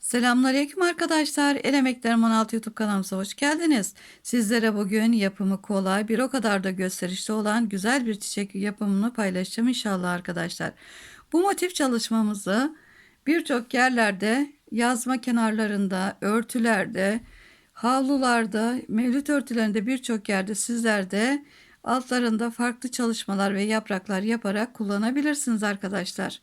Selamünaleyküm arkadaşlar. El Emeklerim 16 YouTube kanalımıza hoş geldiniz. Sizlere bugün yapımı kolay, bir o kadar da gösterişli olan güzel bir çiçek yapımını paylaşacağım inşallah arkadaşlar. Bu motif çalışmamızı birçok yerlerde, yazma kenarlarında, örtülerde, havlularda, mevlüt örtülerinde birçok yerde sizler de altlarında farklı çalışmalar ve yapraklar yaparak kullanabilirsiniz arkadaşlar.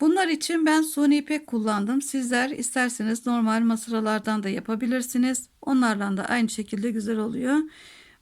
Bunlar için ben suni ipek kullandım. Sizler isterseniz normal masaralardan da yapabilirsiniz. Onlarla da aynı şekilde güzel oluyor.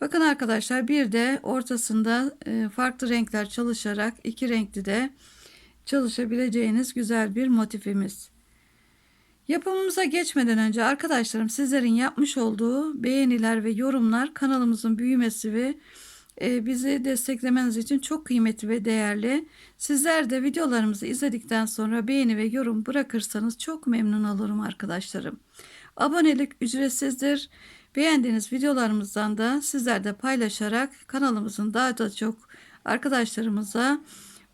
Bakın arkadaşlar bir de ortasında e, farklı renkler çalışarak iki renkli de çalışabileceğiniz güzel bir motifimiz. Yapımımıza geçmeden önce arkadaşlarım sizlerin yapmış olduğu beğeniler ve yorumlar kanalımızın büyümesi ve bizi desteklemeniz için çok kıymetli ve değerli. Sizler de videolarımızı izledikten sonra beğeni ve yorum bırakırsanız çok memnun olurum arkadaşlarım. Abonelik ücretsizdir. Beğendiğiniz videolarımızdan da sizler de paylaşarak kanalımızın daha da çok arkadaşlarımıza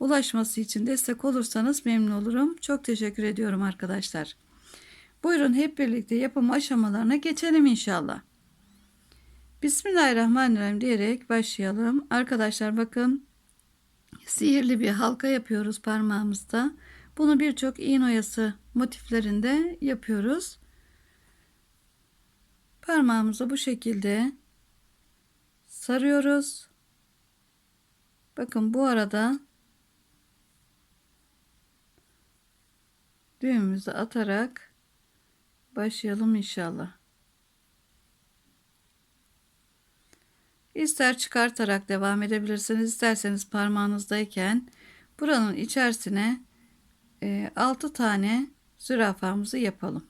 ulaşması için destek olursanız memnun olurum. Çok teşekkür ediyorum arkadaşlar. Buyurun hep birlikte yapım aşamalarına geçelim inşallah. Bismillahirrahmanirrahim diyerek başlayalım. Arkadaşlar bakın sihirli bir halka yapıyoruz parmağımızda. Bunu birçok iğne oyası motiflerinde yapıyoruz. Parmağımızı bu şekilde sarıyoruz. Bakın bu arada düğümümüzü atarak başlayalım inşallah. İster çıkartarak devam edebilirsiniz. isterseniz parmağınızdayken buranın içerisine e, 6 tane zürafamızı yapalım.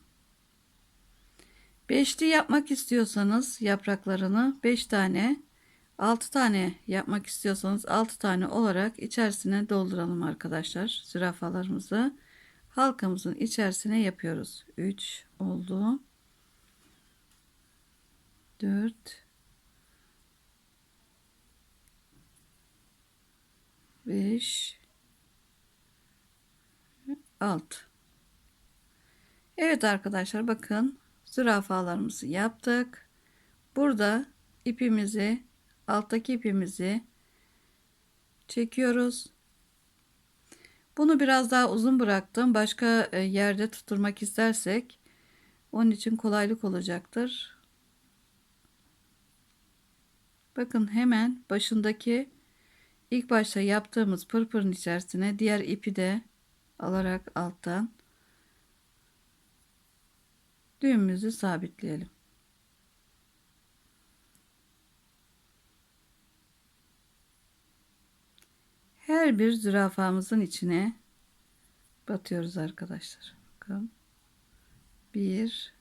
Beşli yapmak istiyorsanız yapraklarını 5 tane 6 tane yapmak istiyorsanız 6 tane olarak içerisine dolduralım arkadaşlar zürafalarımızı halkamızın içerisine yapıyoruz 3 oldu 4 5 6 Evet arkadaşlar bakın zürafalarımızı yaptık. Burada ipimizi alttaki ipimizi çekiyoruz. Bunu biraz daha uzun bıraktım. Başka e, yerde tutturmak istersek onun için kolaylık olacaktır. Bakın hemen başındaki İlk başta yaptığımız pırpırın içerisine diğer ipi de alarak alttan düğümümüzü sabitleyelim. Her bir zürafamızın içine batıyoruz arkadaşlar. Bakın. Bir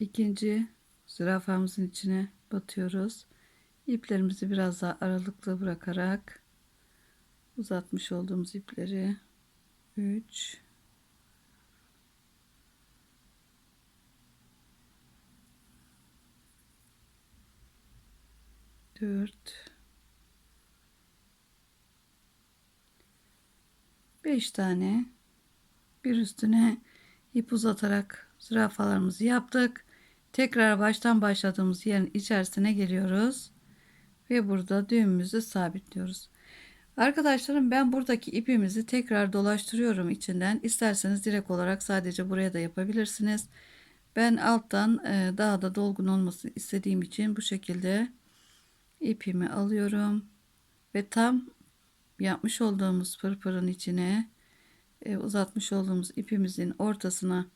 ikinci zürafamızın içine batıyoruz. İplerimizi biraz daha aralıklı bırakarak uzatmış olduğumuz ipleri 3 4 5 tane bir üstüne ip uzatarak zürafalarımızı yaptık. Tekrar baştan başladığımız yerin içerisine geliyoruz. Ve burada düğümümüzü sabitliyoruz. Arkadaşlarım ben buradaki ipimizi tekrar dolaştırıyorum içinden. İsterseniz direkt olarak sadece buraya da yapabilirsiniz. Ben alttan e, daha da dolgun olmasını istediğim için bu şekilde ipimi alıyorum. Ve tam yapmış olduğumuz pırpırın içine e, uzatmış olduğumuz ipimizin ortasına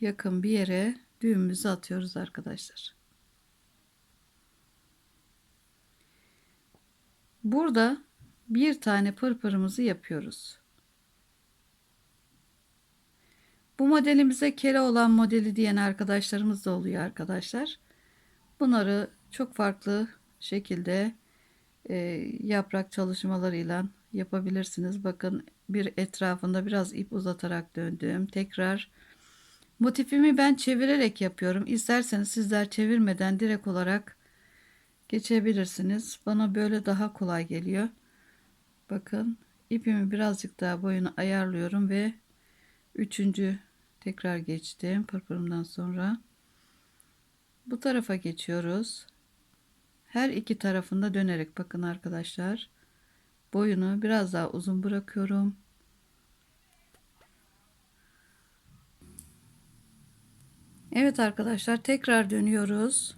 yakın bir yere düğümümüzü atıyoruz arkadaşlar. Burada bir tane pırpırımızı yapıyoruz. Bu modelimize kere olan modeli diyen arkadaşlarımız da oluyor arkadaşlar. Bunları çok farklı şekilde e, yaprak çalışmalarıyla yapabilirsiniz. Bakın bir etrafında biraz ip uzatarak döndüm. Tekrar Motifimi ben çevirerek yapıyorum. İsterseniz sizler çevirmeden direkt olarak geçebilirsiniz. Bana böyle daha kolay geliyor. Bakın ipimi birazcık daha boyunu ayarlıyorum ve üçüncü tekrar geçtim pırpırımdan sonra bu tarafa geçiyoruz her iki tarafında dönerek bakın arkadaşlar boyunu biraz daha uzun bırakıyorum Evet arkadaşlar tekrar dönüyoruz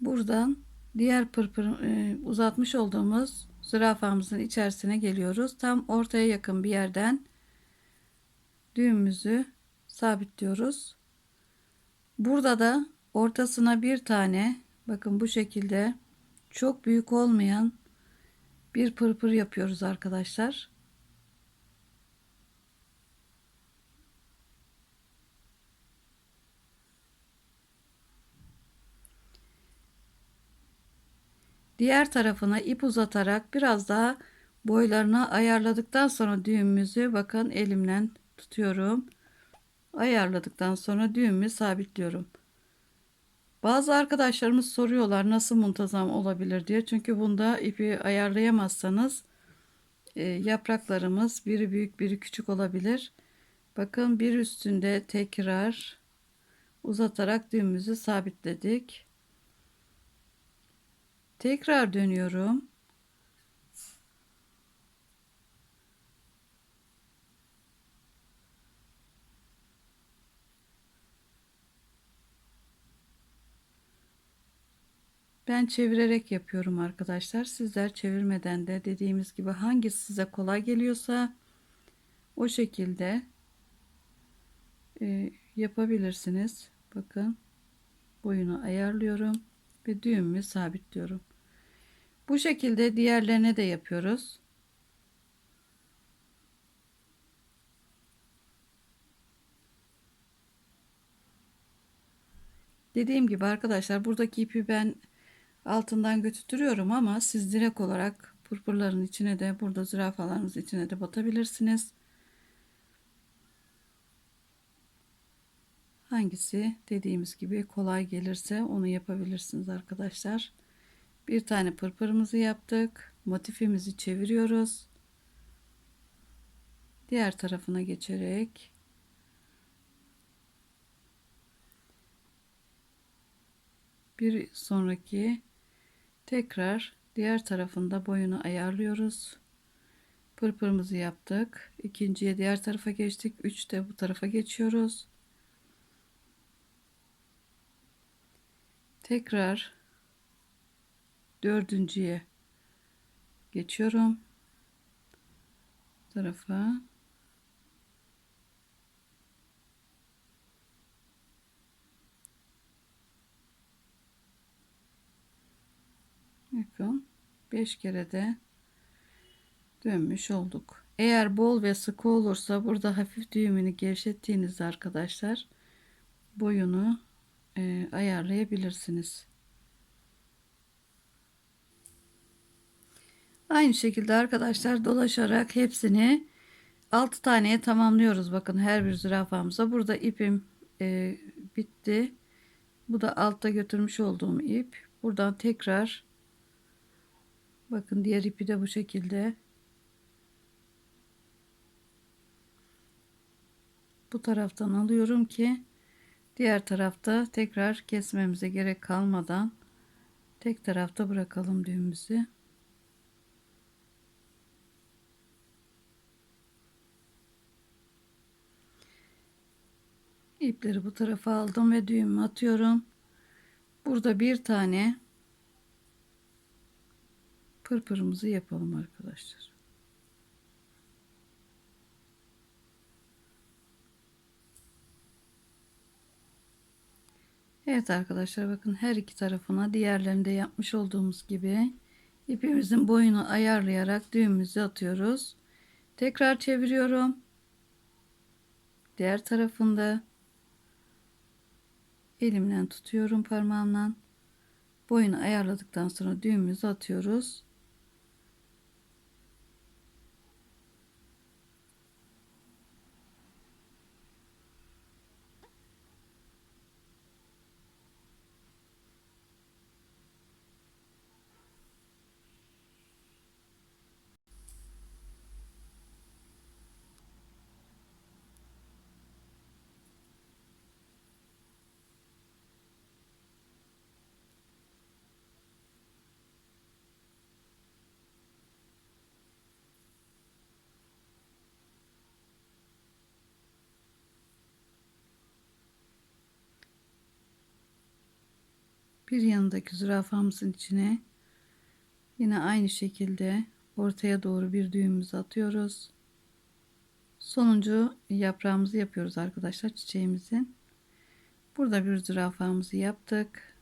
Buradan diğer pırpır e, uzatmış olduğumuz zürafamızın içerisine geliyoruz. Tam ortaya yakın bir yerden düğümümüzü sabitliyoruz. Burada da ortasına bir tane bakın bu şekilde çok büyük olmayan bir pırpır yapıyoruz arkadaşlar. Diğer tarafına ip uzatarak biraz daha boylarını ayarladıktan sonra düğümümüzü bakın elimle tutuyorum. Ayarladıktan sonra düğümü sabitliyorum. Bazı arkadaşlarımız soruyorlar nasıl muntazam olabilir diye. Çünkü bunda ipi ayarlayamazsanız e, yapraklarımız biri büyük biri küçük olabilir. Bakın bir üstünde tekrar uzatarak düğümümüzü sabitledik. Tekrar dönüyorum. Ben çevirerek yapıyorum arkadaşlar. Sizler çevirmeden de dediğimiz gibi hangisi size kolay geliyorsa o şekilde e, yapabilirsiniz. Bakın boyunu ayarlıyorum ve düğümümü sabitliyorum. Bu şekilde diğerlerine de yapıyoruz. Dediğim gibi arkadaşlar buradaki ipi ben altından götürüyorum ama siz direkt olarak pırpırların içine de burada zürafalarınız içine de batabilirsiniz. Hangisi dediğimiz gibi kolay gelirse onu yapabilirsiniz arkadaşlar. Bir tane pırpırımızı yaptık. Motifimizi çeviriyoruz. Diğer tarafına geçerek bir sonraki tekrar diğer tarafında boyunu ayarlıyoruz. Pırpırımızı yaptık. İkinciye diğer tarafa geçtik. Üçte bu tarafa geçiyoruz. Tekrar dördüncüye geçiyorum. Tarafa. Bakın 5 kere de dönmüş olduk. Eğer bol ve sıkı olursa burada hafif düğümünü gevşettiğinizde arkadaşlar boyunu e, ayarlayabilirsiniz. Aynı şekilde arkadaşlar dolaşarak hepsini 6 taneye tamamlıyoruz. Bakın her bir zürafamıza. Burada ipim e, bitti. Bu da altta götürmüş olduğum ip. Buradan tekrar bakın diğer ipi de bu şekilde bu taraftan alıyorum ki diğer tarafta tekrar kesmemize gerek kalmadan tek tarafta bırakalım düğümümüzü. ipleri bu tarafa aldım ve düğümü atıyorum. Burada bir tane pırpırımızı yapalım arkadaşlar. Evet arkadaşlar bakın her iki tarafına diğerlerinde yapmış olduğumuz gibi ipimizin boyunu ayarlayarak düğümümüzü atıyoruz. Tekrar çeviriyorum. Diğer tarafında elimle tutuyorum parmağımla. Boyunu ayarladıktan sonra düğümümüzü atıyoruz. Bir yanındaki zürafamızın içine yine aynı şekilde ortaya doğru bir düğümümüzü atıyoruz. Sonuncu yaprağımızı yapıyoruz arkadaşlar çiçeğimizin. Burada bir zürafamızı yaptık.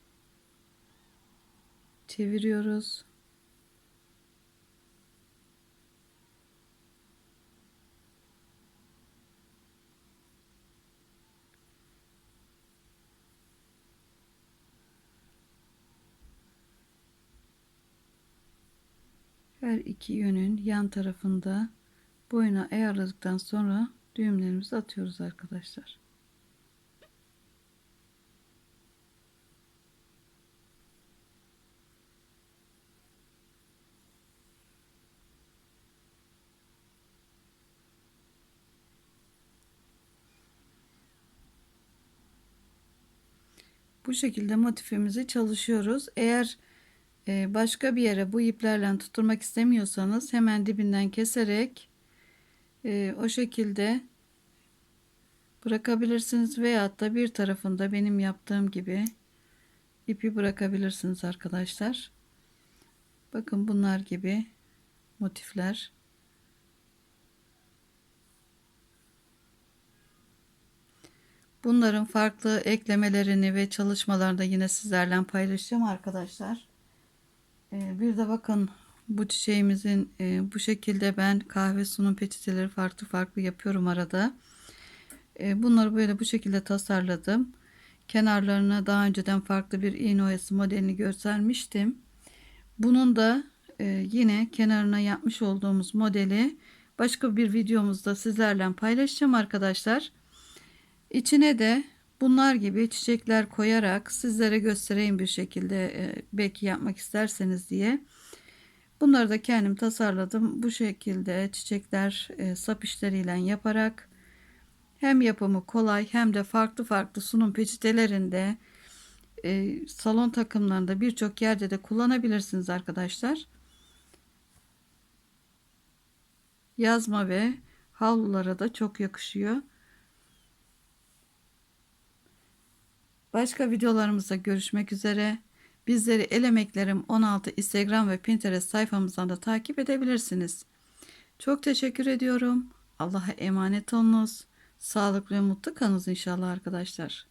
Çeviriyoruz. Her iki yönün yan tarafında boyuna ayarladıktan sonra düğümlerimizi atıyoruz arkadaşlar. Bu şekilde motifimizi çalışıyoruz. Eğer başka bir yere bu iplerle tutturmak istemiyorsanız hemen dibinden keserek e, o şekilde bırakabilirsiniz veyahut da bir tarafında benim yaptığım gibi ipi bırakabilirsiniz arkadaşlar. Bakın bunlar gibi motifler. Bunların farklı eklemelerini ve çalışmalarını da yine sizlerle paylaşacağım arkadaşlar. Ee, bir de bakın bu çiçeğimizin e, bu şekilde ben kahve sunum peçeteleri farklı farklı yapıyorum arada. E, bunları böyle bu şekilde tasarladım. Kenarlarına daha önceden farklı bir iğne oyası modelini göstermiştim. Bunun da e, yine kenarına yapmış olduğumuz modeli başka bir videomuzda sizlerle paylaşacağım arkadaşlar. İçine de bunlar gibi çiçekler koyarak sizlere göstereyim bir şekilde e, belki yapmak isterseniz diye. Bunları da kendim tasarladım. Bu şekilde çiçekler e, sap işleriyle yaparak hem yapımı kolay hem de farklı farklı sunum peçetelerinde e, salon takımlarında birçok yerde de kullanabilirsiniz arkadaşlar. Yazma ve havlulara da çok yakışıyor. Başka videolarımızda görüşmek üzere. Bizleri El Emeklerim 16 Instagram ve Pinterest sayfamızdan da takip edebilirsiniz. Çok teşekkür ediyorum. Allah'a emanet olunuz. Sağlıklı ve mutlu kalınız inşallah arkadaşlar.